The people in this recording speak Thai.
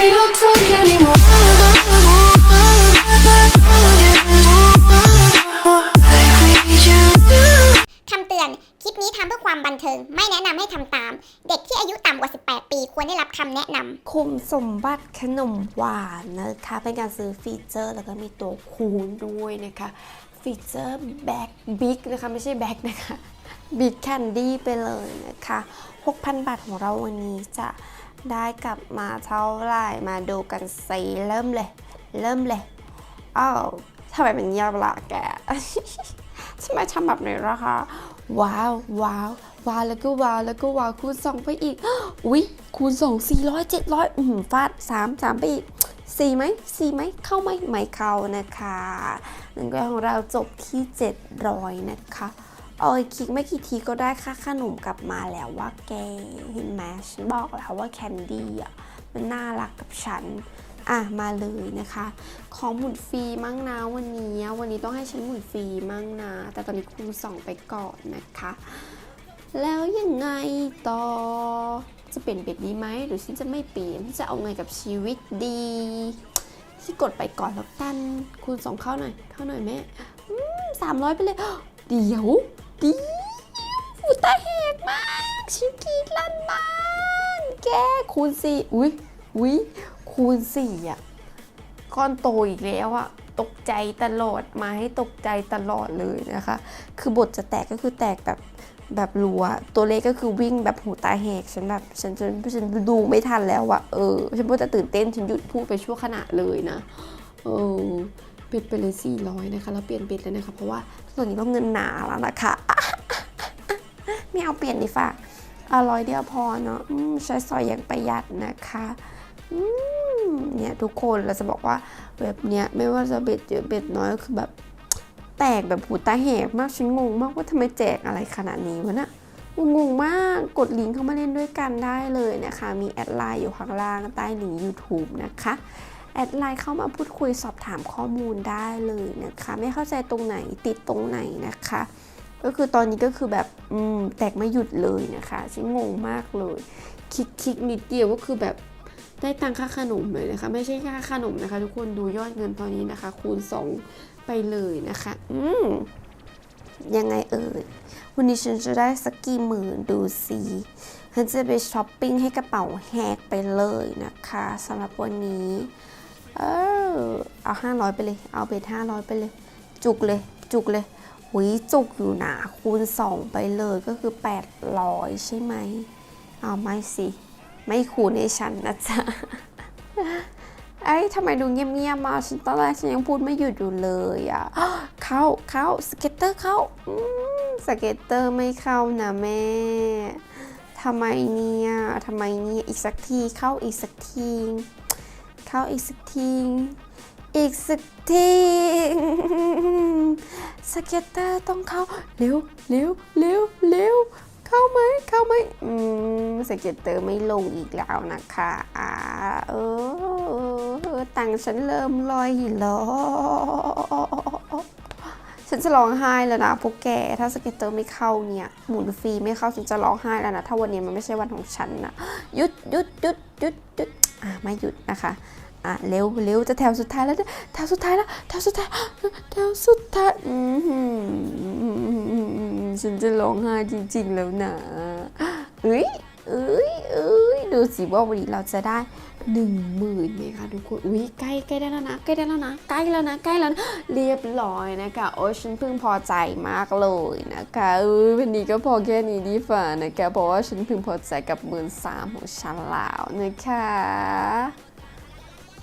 we don't talk anymore. คำเตือน คลิปนี้ทำเพื่อความบันเทิง ไม่แนะนำให้ทำตาม เด็กที่อายุต่ำกว่า 18 ปีควรได้รับคำแนะนำ คุมสมบัติขนมหวานนะคะ เป็นการซื้อฟีเจอร์แล้วก็มีตัวคูณด้วยนะคะ ฟีเจอร์แบ็กบิ๊กนะคะ ไม่ใช่แบ็กนะคะบิ๊กแคนดี้ไปเลยนะคะ 6,000 บาทของเราวันนี้จะ ได้กลับมาเท่าไหร่มาดูกันสิเริ่มเลย เริ่มเลยอ้าวทำไมเป็นเงียบล่ะแกทำไมทำแบบนี้ล่ะคะว้าวว้าวว้าวแล้วก็ว้าวแล้วก็ว้าวคูณสองไปอีกอุ๊ยคูณสองสี่ร้อยเจ็ดร้อยอืมฟาดสามสามไปอีกสี่ไหมสี่ไหมเข้าไหมไม่เข้านะคะนั่นก็ของเราจบที่เจ็ดร้อยนะคะ เอ้ยคลิกไม่กี่ทีก็ได้ค่าขนมกลับมาแล้วว่าแกเห็นไหมฉันบอกแล้วว่าแคนดี้อะมันน่ารักกับฉัน อะมาเลยนะคะ ของหมุนฟรีมั่งนะวันนี้ วันนี้ต้องให้ฉันหมุนฟรีมั่งนะ แต่ตอนนี้คูณสองไปก่อนนะคะ แล้วยังไงต่อจะเปลี่ยนเบ็ดดีไหมหรือฉันจะไม่เปลี่ยนฉันจะเอาไงกับชีวิตดีฉันกดไปก่อนแล้วกันคูณสองเข้าหน่อยเข้าหน่อยแม่สามร้อยไปเลยเดี๋ยว ดียวตาแหกมาก ชิคกี้ลั่นบ้านแกคูณสี่อุ้ยอุ้ยคูณสี่อะก้อนโตอีกแล้วอะตกใจตลอดมาให้ตกใจตลอดเลยนะคะ คือบทจะแตกก็คือแตกแบบแบบรัว ตัวเลขก็คือวิ่งแบบหูตาแหกฉันแบบฉันฉันฉันดูไม่ทันแล้วอะเออฉันพูดแต่ตื่นเต้นฉันหยุดพูดไปชั่วขณะเลยนะเออ เบ็ดไปเลย400นะคะแล้วเปลี่ยนเบ็ดแล้วนะคะ เพราะว่าตอนนี้ต้องเงินหนาแล้วนะคะไม่เอาเปลี่ยนดีฝ่าเอร้อยเดียวพอเนาะใช้ซอยอย่างประหยัดนะคะเนี่ยทุกคนเราจะบอกว่าแบบเนี้ยไม่ว่าจะเบ็ดเยอะเบ็ดน้อยก็คือแบบแตกแบบหูตาแหกมากฉันงงมากว่าทำไมแจกอะไรขนาดนี้วะเนะงงมากกดลิงก์เข้ามาเล่นด้วยกันได้เลยนะคะ มีแอดไลน์อยู่ข้างล่างใต้ลิงก์ YouTube นะคะ แอดไลน์เข้ามาพูดคุยสอบถามข้อมูลได้เลยนะคะ ไม่เข้าใจตรงไหนติดตรงไหนนะคะ ก็คือตอนนี้ก็คือแบบอืมแตกไม่หยุดเลยนะคะฉันงงมากเลย คลิกคลิกนิดเดียวก็คือแบบได้ตังค่าขนมเลยนะคะ ไม่ใช่ค่าขนมนะคะ ทุกคนดูยอดเงินตอนนี้นะคะ คูณ 2 ไปเลยนะคะ อืมยังไงเอ่ยวันนี้ฉันจะได้สักกี่หมื่นดูสิฉันจะไปช้อปปิ้งให้กระเป๋าแหกไปเลยนะคะสำหรับวันนี้ เออเอา500ไปเลย เอาเบ็ด500ไปเลย จุกเลย จุกเลยหุยจุกอยู่นะคูณ2ไปเลยก็คือ800ใช่ไหม เอาไม่สิ ไม่คูณให้ฉันนะจ๊ะเอ้ยทำไมดูเงียบๆมาฉันตอนแรกฉันยังพูดไม่หยุดอยู่เลยอะเข้าเข้าสเก็ตเตอร์เข้าสเก็ตเตอร์ไม่เข้านะแม่ทำไมเนี่ยทำไมเนี่ยอีกสักทีเข้าอีกสักที เข้าอีกสักทีอีกสักทีสเก็ตเตอร์ต้องเข้าเร็วเร็วเร็วเร็วเข้าไหมเข้าไหมอืมสเก็ตเตอร์ไม่ลงอีกแล้วนะคะอ่าเออตังฉันเริ่มลอยแล้ว ฉันจะร้องไห้แล้วนะพวกแก ถ้าสเก็ตเตอร์ไม่เข้าเนี่ย หมุนฟรีไม่เข้าฉันจะร้องไห้แล้วนะ ถ้าวันนี้มันไม่ใช่วันของฉันนะหยุดหยุดหยุดหยุดหยุดอะไม่หยุดนะคะอะเร็วเร็วจะแถวสุดท้ายแล้วแถวสุดท้ายแล้วแถวสุดท้ายแถวสุดท้ายอือหือฉันจะร้องไห้จริง ๆ แล้วนะเอ้ยเอ้ยเอ้ยดูสิว่าวันนี้เราจะได้ หนึ่งหมื่นไหมคะทุกคน อุ้ยใกล้ใกล้ได้แล้วนะ ใกล้ได้แล้วนะ ใกล้แล้วนะ ใกล้แล้วนะเรียบร้อยนะคะ โอ้ฉันเพิ่งพอใจมากเลยนะคะเออวันนี้ก็พอแค่นี้ดีฝ่านะคะ เพราะว่าฉันเพิ่งพอใจกับหมื่นสามของฉันแล้วนะคะ